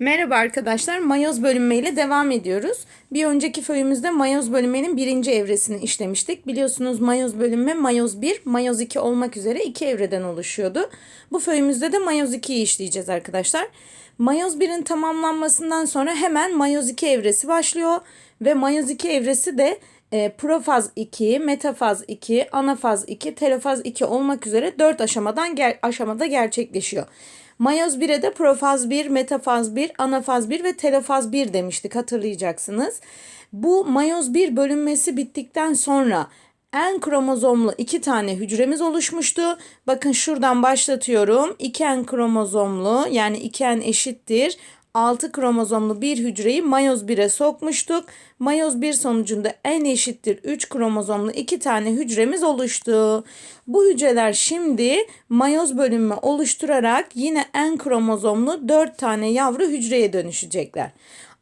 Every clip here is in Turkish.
Merhaba arkadaşlar, mayoz bölünme ile devam ediyoruz. Bir önceki föyümüzde mayoz bölünmenin birinci evresini işlemiştik. Biliyorsunuz mayoz bölünme mayoz 1, mayoz 2 olmak üzere iki evreden oluşuyordu. Bu föyümüzde de mayoz 2'yi işleyeceğiz arkadaşlar. Mayoz 1'in tamamlanmasından sonra hemen mayoz 2 evresi başlıyor. Ve mayoz 2 evresi de e, profaz 2, metafaz 2, anafaz 2, telofaz 2 olmak üzere 4 aşamadan ger aşamada gerçekleşiyor. Mayoz 1'e de profaz 1, metafaz 1, anafaz 1 ve telofaz 1 demiştik hatırlayacaksınız. Bu mayoz 1 bölünmesi bittikten sonra en kromozomlu iki tane hücremiz oluşmuştu. Bakın şuradan başlatıyorum. 2N kromozomlu yani 2N eşittir 6 kromozomlu bir hücreyi mayoz 1'e sokmuştuk. Mayoz 1 sonucunda n eşittir 3 kromozomlu 2 tane hücremiz oluştu. Bu hücreler şimdi mayoz bölünme oluşturarak yine n kromozomlu 4 tane yavru hücreye dönüşecekler.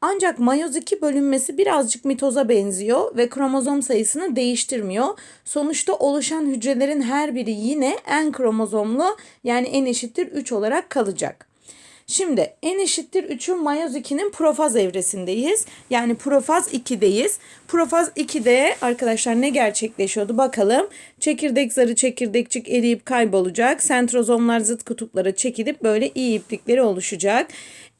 Ancak mayoz 2 bölünmesi birazcık mitoza benziyor ve kromozom sayısını değiştirmiyor. Sonuçta oluşan hücrelerin her biri yine n kromozomlu yani n eşittir 3 olarak kalacak. Şimdi n eşittir 3'ün mayoz 2'nin profaz evresindeyiz. Yani profaz 2'deyiz. Profaz 2'de arkadaşlar ne gerçekleşiyordu bakalım. Çekirdek zarı çekirdekçik eriyip kaybolacak. Sentrozomlar zıt kutuplara çekilip böyle iyi iplikleri oluşacak.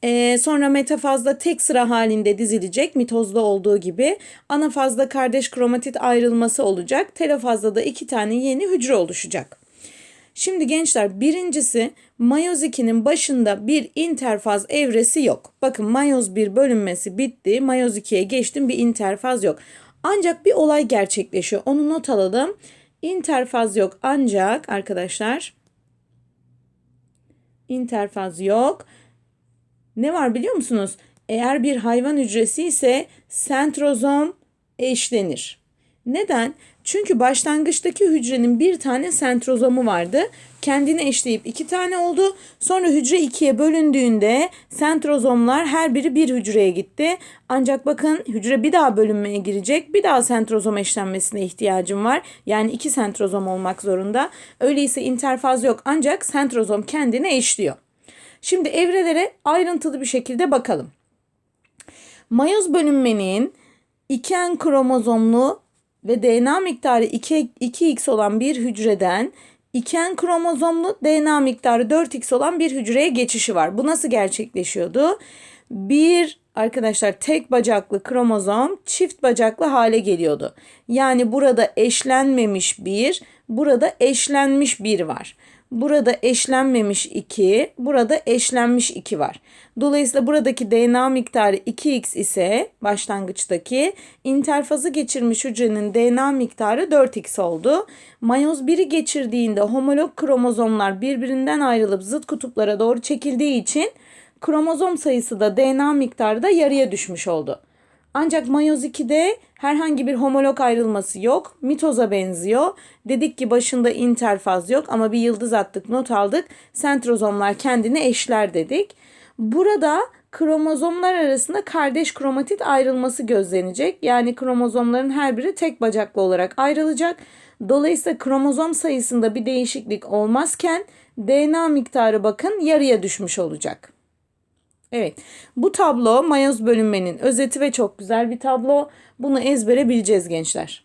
Ee, sonra metafazda tek sıra halinde dizilecek mitozda olduğu gibi. Anafazda kardeş kromatit ayrılması olacak. Telofazda da iki tane yeni hücre oluşacak. Şimdi gençler birincisi mayoz 2'nin başında bir interfaz evresi yok. Bakın mayoz 1 bölünmesi bitti. Mayoz 2'ye geçtim bir interfaz yok. Ancak bir olay gerçekleşiyor. Onu not alalım. İnterfaz yok ancak arkadaşlar interfaz yok. Ne var biliyor musunuz? Eğer bir hayvan hücresi ise sentrozom eşlenir. Neden? Çünkü başlangıçtaki hücrenin bir tane sentrozomu vardı. Kendini eşleyip iki tane oldu. Sonra hücre ikiye bölündüğünde sentrozomlar her biri bir hücreye gitti. Ancak bakın hücre bir daha bölünmeye girecek. Bir daha sentrozom eşlenmesine ihtiyacım var. Yani iki sentrozom olmak zorunda. Öyleyse interfaz yok ancak sentrozom kendini eşliyor. Şimdi evrelere ayrıntılı bir şekilde bakalım. Mayoz bölünmenin 2N kromozomlu ve DNA miktarı 2, 2x olan bir hücreden 2N kromozomlu DNA miktarı 4x olan bir hücreye geçişi var. Bu nasıl gerçekleşiyordu? Bir arkadaşlar tek bacaklı kromozom çift bacaklı hale geliyordu. Yani burada eşlenmemiş bir, burada eşlenmiş bir var. Burada eşlenmemiş 2, burada eşlenmiş 2 var. Dolayısıyla buradaki DNA miktarı 2x ise başlangıçtaki interfazı geçirmiş hücrenin DNA miktarı 4x oldu. Mayoz 1'i geçirdiğinde homolog kromozomlar birbirinden ayrılıp zıt kutuplara doğru çekildiği için kromozom sayısı da DNA miktarı da yarıya düşmüş oldu. Ancak mayoz 2'de herhangi bir homolog ayrılması yok. Mitoza benziyor. Dedik ki başında interfaz yok ama bir yıldız attık, not aldık. Sentrozomlar kendini eşler dedik. Burada kromozomlar arasında kardeş kromatit ayrılması gözlenecek. Yani kromozomların her biri tek bacaklı olarak ayrılacak. Dolayısıyla kromozom sayısında bir değişiklik olmazken DNA miktarı bakın yarıya düşmüş olacak. Evet bu tablo mayoz bölünmenin özeti ve çok güzel bir tablo. Bunu ezbere bileceğiz gençler.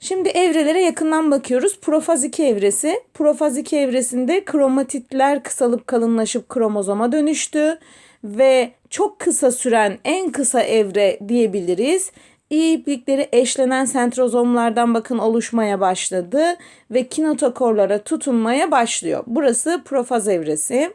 Şimdi evrelere yakından bakıyoruz. Profaz 2 evresi. Profaz 2 evresinde kromatitler kısalıp kalınlaşıp kromozoma dönüştü. Ve çok kısa süren en kısa evre diyebiliriz. İyi iplikleri eşlenen sentrozomlardan bakın oluşmaya başladı ve kinotokorlara tutunmaya başlıyor. Burası profaz evresi.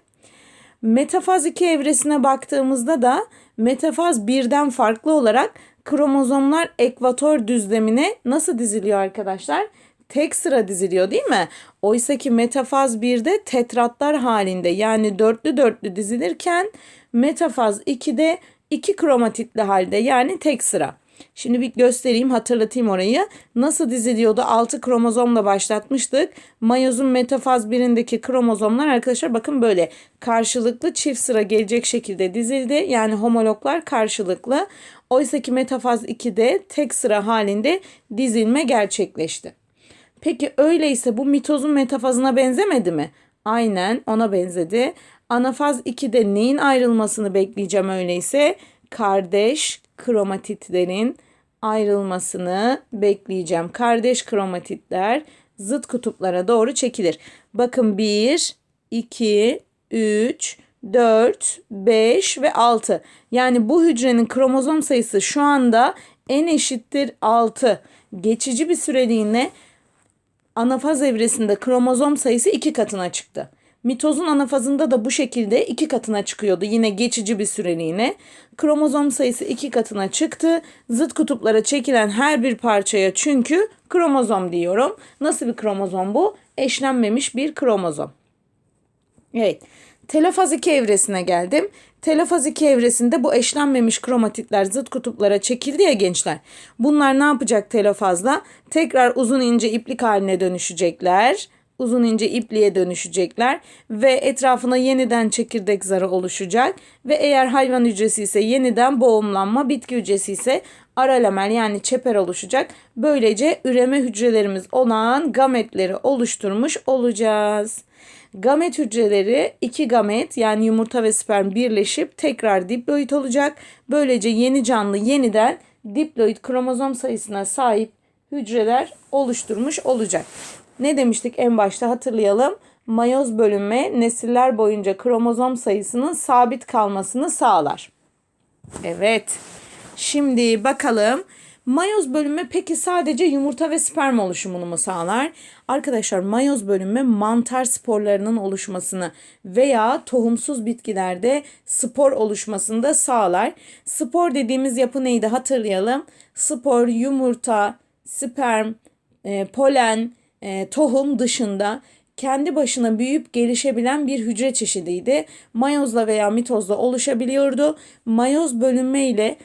Metafaz 2 evresine baktığımızda da metafaz birden farklı olarak kromozomlar ekvator düzlemine nasıl diziliyor arkadaşlar? Tek sıra diziliyor değil mi? Oysa ki metafaz 1'de tetratlar halinde yani dörtlü dörtlü dizilirken metafaz 2'de iki kromatitli halde yani tek sıra. Şimdi bir göstereyim hatırlatayım orayı. Nasıl diziliyordu? 6 kromozomla başlatmıştık. Mayozun metafaz birindeki kromozomlar arkadaşlar bakın böyle karşılıklı çift sıra gelecek şekilde dizildi. Yani homologlar karşılıklı. Oysa ki metafaz 2'de tek sıra halinde dizilme gerçekleşti. Peki öyleyse bu mitozun metafazına benzemedi mi? Aynen ona benzedi. Anafaz 2'de neyin ayrılmasını bekleyeceğim öyleyse? Kardeş kromatitlerin ayrılmasını bekleyeceğim. Kardeş kromatitler zıt kutuplara doğru çekilir. Bakın 1, 2, 3, 4, 5 ve 6. Yani bu hücrenin kromozom sayısı şu anda n eşittir 6. Geçici bir süreliğine anafaz evresinde kromozom sayısı iki katına çıktı. Mitozun anafazında da bu şekilde iki katına çıkıyordu yine geçici bir süreliğine. Kromozom sayısı iki katına çıktı. Zıt kutuplara çekilen her bir parçaya çünkü kromozom diyorum. Nasıl bir kromozom bu? Eşlenmemiş bir kromozom. Evet. Telofaz 2 evresine geldim. Telofaz 2 evresinde bu eşlenmemiş kromatitler zıt kutuplara çekildi ya gençler. Bunlar ne yapacak telofazla? Tekrar uzun ince iplik haline dönüşecekler. Uzun ince ipliğe dönüşecekler ve etrafına yeniden çekirdek zarı oluşacak ve eğer hayvan hücresi ise yeniden boğumlanma, bitki hücresi ise aralamel yani çeper oluşacak. Böylece üreme hücrelerimiz olan gametleri oluşturmuş olacağız. Gamet hücreleri iki gamet yani yumurta ve sperm birleşip tekrar diploid olacak. Böylece yeni canlı yeniden diploid kromozom sayısına sahip hücreler oluşturmuş olacak. Ne demiştik en başta hatırlayalım. Mayoz bölünme nesiller boyunca kromozom sayısının sabit kalmasını sağlar. Evet. Şimdi bakalım Mayoz bölünme peki sadece yumurta ve sperm oluşumunu mu sağlar? Arkadaşlar mayoz bölünme mantar sporlarının oluşmasını veya tohumsuz bitkilerde spor oluşmasını da sağlar. Spor dediğimiz yapı neydi hatırlayalım. Spor, yumurta, sperm, e, polen, e, tohum dışında kendi başına büyüyüp gelişebilen bir hücre çeşidiydi. Mayozla veya mitozla oluşabiliyordu. Mayoz bölünme ile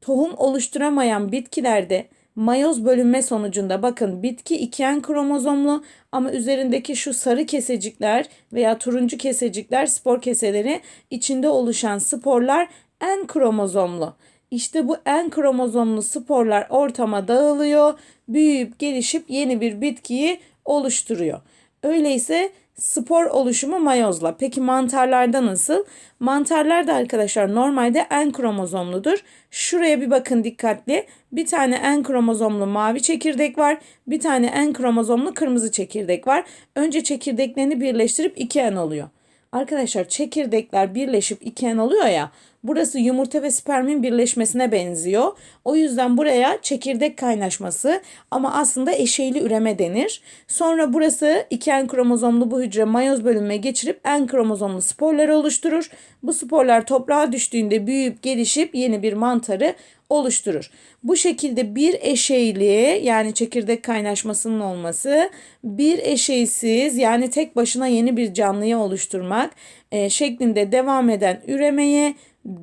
tohum oluşturamayan bitkilerde mayoz bölünme sonucunda bakın bitki iken kromozomlu ama üzerindeki şu sarı kesecikler veya turuncu kesecikler spor keseleri içinde oluşan sporlar en kromozomlu. İşte bu en kromozomlu sporlar ortama dağılıyor, büyüyüp gelişip yeni bir bitkiyi oluşturuyor. Öyleyse spor oluşumu mayozla. Peki mantarlarda nasıl? Mantarlar da arkadaşlar normalde en kromozomludur. Şuraya bir bakın dikkatli. Bir tane en kromozomlu mavi çekirdek var. Bir tane en kromozomlu kırmızı çekirdek var. Önce çekirdeklerini birleştirip iki en oluyor. Arkadaşlar çekirdekler birleşip iki en oluyor ya. Burası yumurta ve spermin birleşmesine benziyor. O yüzden buraya çekirdek kaynaşması ama aslında eşeyli üreme denir. Sonra burası iki en kromozomlu bu hücre mayoz bölünme geçirip en kromozomlu sporları oluşturur. Bu sporlar toprağa düştüğünde büyüyüp gelişip yeni bir mantarı oluşturur. Bu şekilde bir eşeyli yani çekirdek kaynaşmasının olması bir eşeysiz yani tek başına yeni bir canlıyı oluşturmak e, şeklinde devam eden üremeye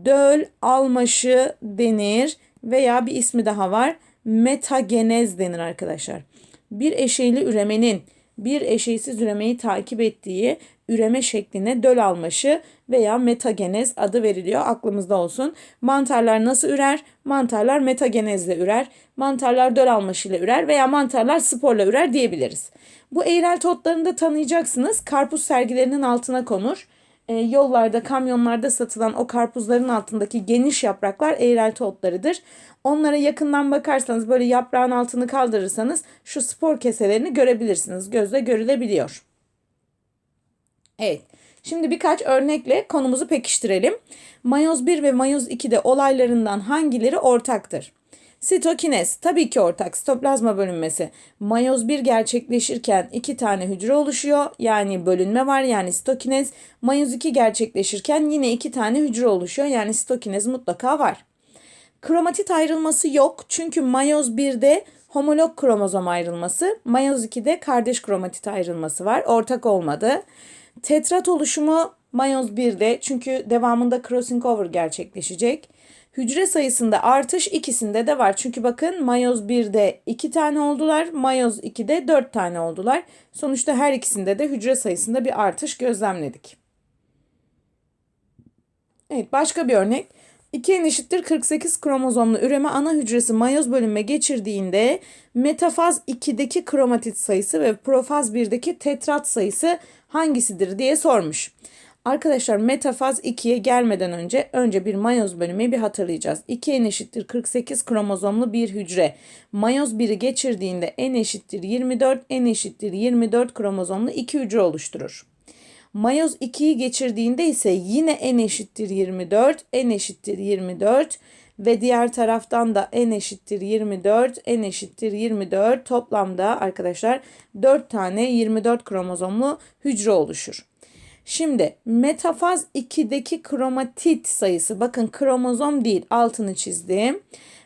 döl almaşı denir veya bir ismi daha var metagenez denir arkadaşlar. Bir eşeyli üremenin bir eşeysiz üremeyi takip ettiği üreme şekline döl almaşı veya metagenez adı veriliyor. Aklımızda olsun. Mantarlar nasıl ürer? Mantarlar metagenezle ürer. Mantarlar döl almaşıyla ürer veya mantarlar sporla ürer diyebiliriz. Bu eğrel totlarını da tanıyacaksınız. Karpuz sergilerinin altına konur. E, yollarda, kamyonlarda satılan o karpuzların altındaki geniş yapraklar eğrelti otlarıdır. Onlara yakından bakarsanız böyle yaprağın altını kaldırırsanız şu spor keselerini görebilirsiniz. Gözle görülebiliyor. Evet. Şimdi birkaç örnekle konumuzu pekiştirelim. Mayoz 1 ve mayoz 2'de olaylarından hangileri ortaktır? Sitokinez tabii ki ortak sitoplazma bölünmesi. Mayoz 1 gerçekleşirken iki tane hücre oluşuyor. Yani bölünme var yani sitokinez. Mayoz 2 gerçekleşirken yine iki tane hücre oluşuyor. Yani sitokinez mutlaka var. Kromatit ayrılması yok. Çünkü mayoz 1'de homolog kromozom ayrılması, mayoz 2'de kardeş kromatit ayrılması var. Ortak olmadı. Tetrat oluşumu mayoz 1'de çünkü devamında crossing over gerçekleşecek. Hücre sayısında artış ikisinde de var. Çünkü bakın mayoz 1'de 2 tane oldular, mayoz 2'de 4 tane oldular. Sonuçta her ikisinde de hücre sayısında bir artış gözlemledik. Evet başka bir örnek. 2 n eşittir 48 kromozomlu üreme ana hücresi mayoz bölünme geçirdiğinde metafaz 2'deki kromatit sayısı ve profaz 1'deki tetrat sayısı hangisidir diye sormuş. Arkadaşlar metafaz 2'ye gelmeden önce önce bir mayoz bölümü bir hatırlayacağız. 2 n eşittir 48 kromozomlu bir hücre. Mayoz 1'i geçirdiğinde n eşittir 24, n eşittir 24 kromozomlu iki hücre oluşturur. Mayoz 2'yi geçirdiğinde ise yine n eşittir 24, n eşittir 24 ve diğer taraftan da n eşittir 24, n eşittir 24 toplamda arkadaşlar 4 tane 24 kromozomlu hücre oluşur. Şimdi metafaz 2'deki kromatit sayısı bakın kromozom değil altını çizdim.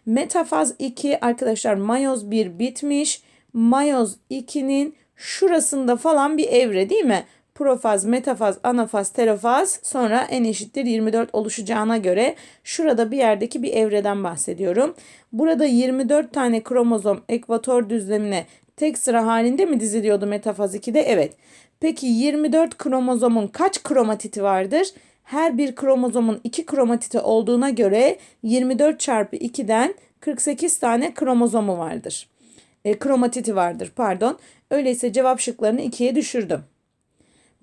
Metafaz 2 arkadaşlar mayoz 1 bitmiş. Mayoz 2'nin şurasında falan bir evre değil mi? Profaz, metafaz, anafaz, telofaz sonra n eşittir 24 oluşacağına göre şurada bir yerdeki bir evreden bahsediyorum. Burada 24 tane kromozom ekvator düzlemine tek sıra halinde mi diziliyordu metafaz 2'de? Evet. Peki 24 kromozomun kaç kromatiti vardır? Her bir kromozomun 2 kromatiti olduğuna göre 24 çarpı 2'den 48 tane kromozomu vardır. E, kromatiti vardır pardon. Öyleyse cevap şıklarını 2'ye düşürdüm.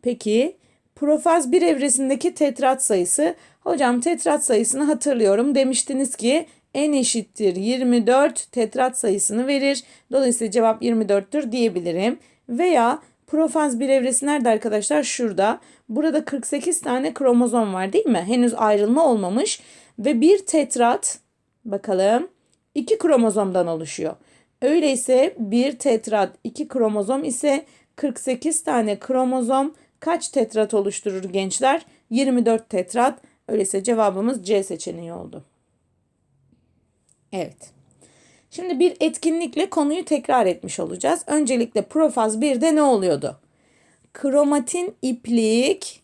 Peki profaz bir evresindeki tetrat sayısı. Hocam tetrat sayısını hatırlıyorum. Demiştiniz ki n eşittir 24 tetrat sayısını verir. Dolayısıyla cevap 24'tür diyebilirim. Veya profaz bir evresi nerede arkadaşlar? Şurada. Burada 48 tane kromozom var değil mi? Henüz ayrılma olmamış. Ve bir tetrat bakalım 2 kromozomdan oluşuyor. Öyleyse bir tetrat 2 kromozom ise 48 tane kromozom kaç tetrat oluşturur gençler? 24 tetrat. Öyleyse cevabımız C seçeneği oldu. Evet. Şimdi bir etkinlikle konuyu tekrar etmiş olacağız. Öncelikle profaz 1'de ne oluyordu? Kromatin iplik,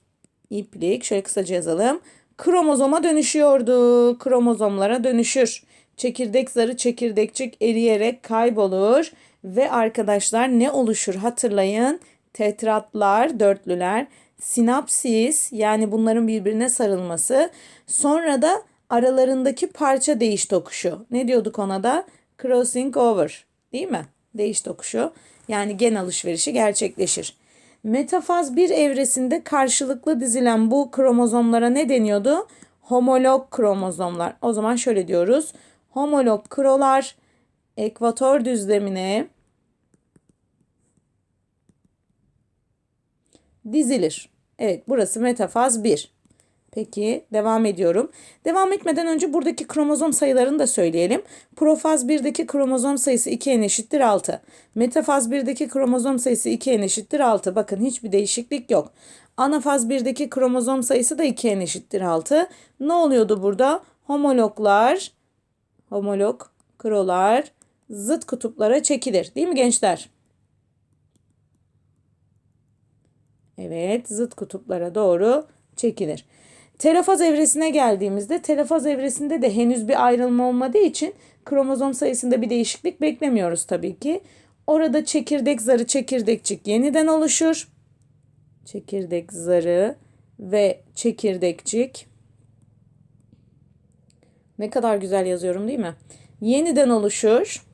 iplik şöyle kısaca yazalım. Kromozoma dönüşüyordu. Kromozomlara dönüşür. Çekirdek zarı çekirdekçik eriyerek kaybolur. Ve arkadaşlar ne oluşur hatırlayın tetratlar, dörtlüler, sinapsis yani bunların birbirine sarılması, sonra da aralarındaki parça değiş tokuşu. Ne diyorduk ona da? Crossing over değil mi? Değiş tokuşu yani gen alışverişi gerçekleşir. Metafaz bir evresinde karşılıklı dizilen bu kromozomlara ne deniyordu? Homolog kromozomlar. O zaman şöyle diyoruz. Homolog krolar ekvator düzlemine dizilir. Evet burası metafaz 1. Peki devam ediyorum. Devam etmeden önce buradaki kromozom sayılarını da söyleyelim. Profaz 1'deki kromozom sayısı 2n eşittir 6. Metafaz 1'deki kromozom sayısı 2n eşittir 6. Bakın hiçbir değişiklik yok. Anafaz 1'deki kromozom sayısı da 2n eşittir 6. Ne oluyordu burada? Homologlar, homolog krolar zıt kutuplara çekilir. Değil mi gençler? Evet zıt kutuplara doğru çekilir. Telofaz evresine geldiğimizde telofaz evresinde de henüz bir ayrılma olmadığı için kromozom sayısında bir değişiklik beklemiyoruz tabii ki. Orada çekirdek zarı çekirdekçik yeniden oluşur. Çekirdek zarı ve çekirdekçik. Ne kadar güzel yazıyorum değil mi? Yeniden oluşur.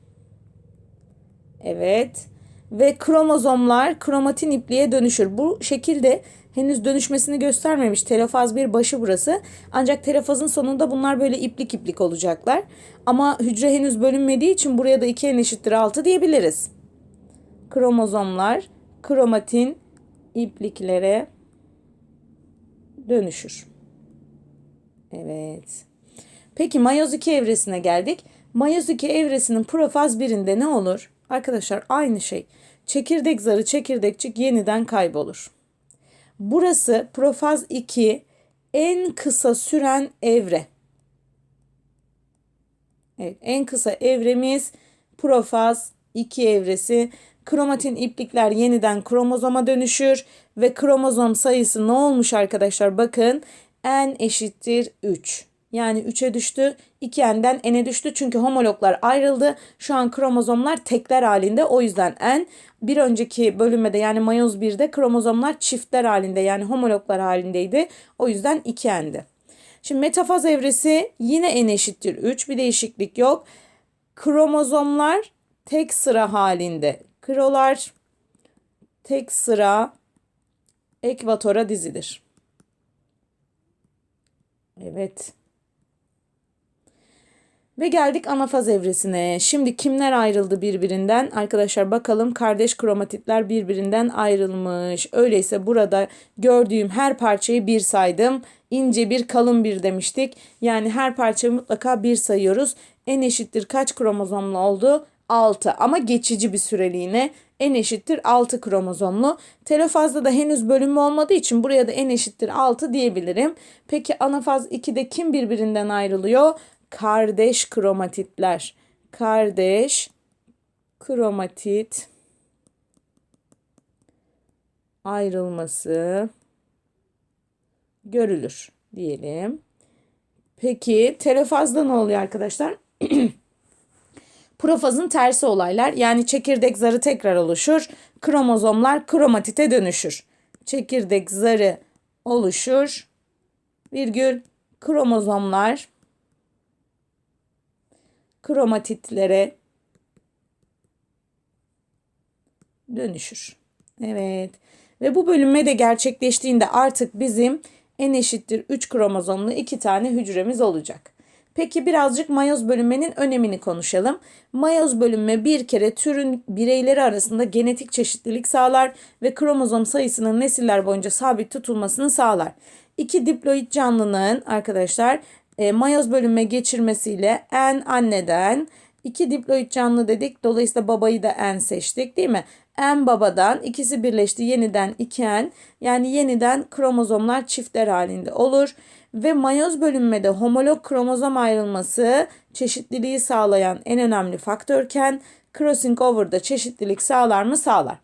Evet ve kromozomlar kromatin ipliğe dönüşür. Bu şekilde henüz dönüşmesini göstermemiş telofaz bir başı burası. Ancak telofazın sonunda bunlar böyle iplik iplik olacaklar. Ama hücre henüz bölünmediği için buraya da 2 n eşittir 6 diyebiliriz. Kromozomlar kromatin ipliklere dönüşür. Evet. Peki mayoz 2 evresine geldik. Mayoz 2 evresinin profaz birinde ne olur? Arkadaşlar aynı şey. Çekirdek zarı çekirdekçik yeniden kaybolur. Burası profaz 2 en kısa süren evre. Evet, en kısa evremiz profaz 2 evresi. Kromatin iplikler yeniden kromozoma dönüşür ve kromozom sayısı ne olmuş arkadaşlar? Bakın n eşittir 3. Yani 3'e düştü. 2n'den n'e düştü. Çünkü homologlar ayrıldı. Şu an kromozomlar tekler halinde. O yüzden n. Bir önceki bölünmede yani mayoz 1'de kromozomlar çiftler halinde yani homologlar halindeydi. O yüzden 2n'di. Şimdi metafaz evresi yine n eşittir 3. Bir değişiklik yok. Kromozomlar tek sıra halinde. Krolar tek sıra ekvatora dizilir. Evet. Ve geldik anafaz evresine. Şimdi kimler ayrıldı birbirinden? Arkadaşlar bakalım kardeş kromatitler birbirinden ayrılmış. Öyleyse burada gördüğüm her parçayı bir saydım. İnce bir kalın bir demiştik. Yani her parçayı mutlaka bir sayıyoruz. En eşittir kaç kromozomlu oldu? 6 ama geçici bir süreliğine en eşittir 6 kromozomlu. Telofazda da henüz bölünme olmadığı için buraya da en eşittir 6 diyebilirim. Peki anafaz 2'de kim birbirinden ayrılıyor? Kardeş kromatitler. Kardeş kromatit ayrılması görülür diyelim. Peki telofazda ne oluyor arkadaşlar? Profazın tersi olaylar yani çekirdek zarı tekrar oluşur. Kromozomlar kromatite dönüşür. Çekirdek zarı oluşur. Virgül kromozomlar kromatitlere dönüşür. Evet. Ve bu bölünme de gerçekleştiğinde artık bizim en eşittir 3 kromozomlu 2 tane hücremiz olacak. Peki birazcık mayoz bölünmenin önemini konuşalım. Mayoz bölünme bir kere türün bireyleri arasında genetik çeşitlilik sağlar ve kromozom sayısının nesiller boyunca sabit tutulmasını sağlar. İki diploid canlının arkadaşlar e, mayoz bölünme geçirmesiyle en anneden iki diploid canlı dedik. Dolayısıyla babayı da en seçtik değil mi? En babadan ikisi birleşti yeniden iki en yani yeniden kromozomlar çiftler halinde olur ve mayoz bölünmede homolog kromozom ayrılması çeşitliliği sağlayan en önemli faktörken crossing over'da çeşitlilik sağlar mı? Sağlar.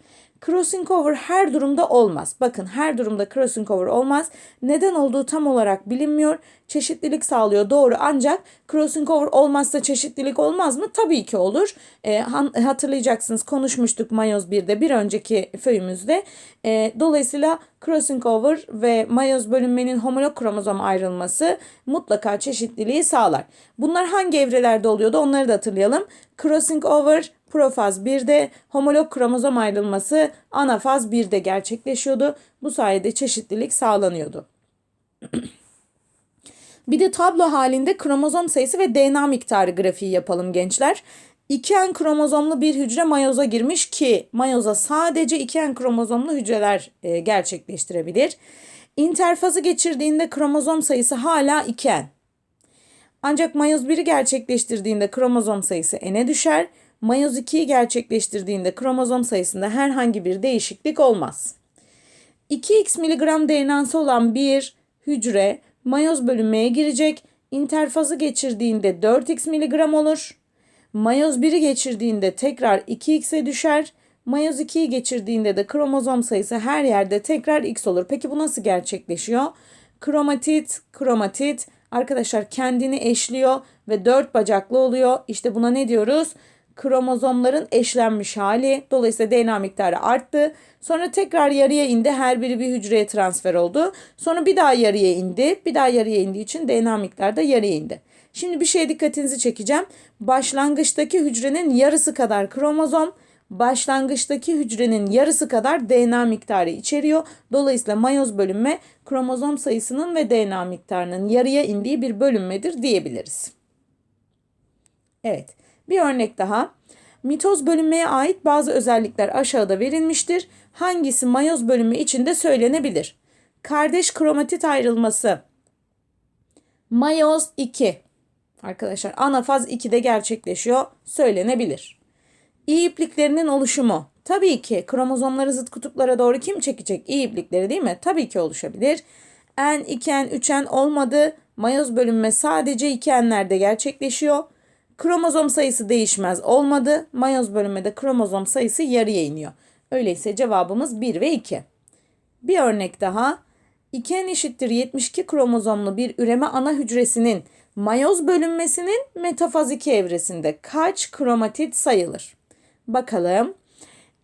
Crossing over her durumda olmaz. Bakın her durumda crossing over olmaz. Neden olduğu tam olarak bilinmiyor. Çeşitlilik sağlıyor doğru ancak crossing over olmazsa çeşitlilik olmaz mı? Tabii ki olur. E, hatırlayacaksınız konuşmuştuk mayoz 1'de bir önceki föyümüzde. E, dolayısıyla crossing over ve mayoz bölünmenin homolog kromozom ayrılması mutlaka çeşitliliği sağlar. Bunlar hangi evrelerde oluyordu onları da hatırlayalım. Crossing over Profaz 1'de homolog kromozom ayrılması anafaz 1'de gerçekleşiyordu. Bu sayede çeşitlilik sağlanıyordu. bir de tablo halinde kromozom sayısı ve DNA miktarı grafiği yapalım gençler. 2N kromozomlu bir hücre mayoza girmiş ki mayoza sadece 2N kromozomlu hücreler e, gerçekleştirebilir. İnterfazı geçirdiğinde kromozom sayısı hala 2N. Ancak mayoz 1'i gerçekleştirdiğinde kromozom sayısı n'e düşer mayoz 2'yi gerçekleştirdiğinde kromozom sayısında herhangi bir değişiklik olmaz. 2x miligram DNA'sı olan bir hücre mayoz bölünmeye girecek. İnterfazı geçirdiğinde 4x miligram olur. Mayoz 1'i geçirdiğinde tekrar 2x'e düşer. Mayoz 2'yi geçirdiğinde de kromozom sayısı her yerde tekrar x olur. Peki bu nasıl gerçekleşiyor? Kromatit, kromatit arkadaşlar kendini eşliyor ve dört bacaklı oluyor. İşte buna ne diyoruz? Kromozomların eşlenmiş hali. Dolayısıyla DNA miktarı arttı. Sonra tekrar yarıya indi. Her biri bir hücreye transfer oldu. Sonra bir daha yarıya indi. Bir daha yarıya indiği için DNA miktarı da yarıya indi. Şimdi bir şeye dikkatinizi çekeceğim. Başlangıçtaki hücrenin yarısı kadar kromozom, başlangıçtaki hücrenin yarısı kadar DNA miktarı içeriyor. Dolayısıyla mayoz bölünme kromozom sayısının ve DNA miktarının yarıya indiği bir bölünmedir diyebiliriz. Evet. Bir örnek daha. Mitoz bölünmeye ait bazı özellikler aşağıda verilmiştir. Hangisi mayoz bölünme içinde söylenebilir? Kardeş kromatit ayrılması. Mayoz 2. Arkadaşlar anafaz 2'de gerçekleşiyor. Söylenebilir. İyi ipliklerinin oluşumu. Tabii ki kromozomları zıt kutuplara doğru kim çekecek? İyi iplikleri değil mi? Tabii ki oluşabilir. N, 2N, 3N olmadı. Mayoz bölünme sadece 2N'lerde gerçekleşiyor. Kromozom sayısı değişmez olmadı. Mayoz bölünmede kromozom sayısı yarıya iniyor. Öyleyse cevabımız 1 ve 2. Bir örnek daha. 2n eşittir 72 kromozomlu bir üreme ana hücresinin mayoz bölünmesinin metafaz 2 evresinde kaç kromatit sayılır? Bakalım.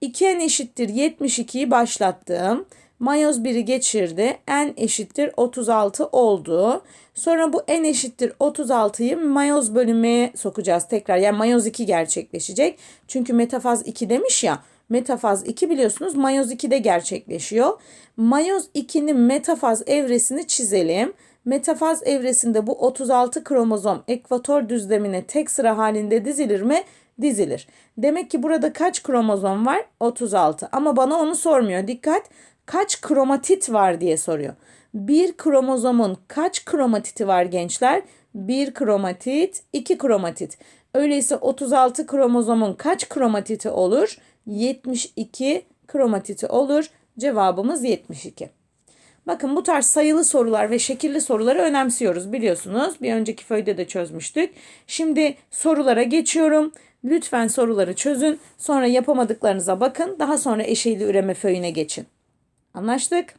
2n eşittir 72'yi başlattım. Mayoz 1'i geçirdi. N eşittir 36 oldu. Sonra bu N eşittir 36'yı mayoz bölünmeye sokacağız tekrar. Yani mayoz 2 gerçekleşecek. Çünkü metafaz 2 demiş ya. Metafaz 2 biliyorsunuz mayoz 2'de gerçekleşiyor. Mayoz 2'nin metafaz evresini çizelim. Metafaz evresinde bu 36 kromozom ekvator düzlemine tek sıra halinde dizilir mi? Dizilir. Demek ki burada kaç kromozom var? 36. Ama bana onu sormuyor. Dikkat. Kaç kromatit var diye soruyor. Bir kromozomun kaç kromatiti var gençler? Bir kromatit, iki kromatit. Öyleyse 36 kromozomun kaç kromatiti olur? 72 kromatiti olur. Cevabımız 72. Bakın bu tarz sayılı sorular ve şekilli soruları önemsiyoruz biliyorsunuz. Bir önceki föyde de çözmüştük. Şimdi sorulara geçiyorum. Lütfen soruları çözün. Sonra yapamadıklarınıza bakın. Daha sonra eşeğli üreme föyüne geçin. Anlaştık?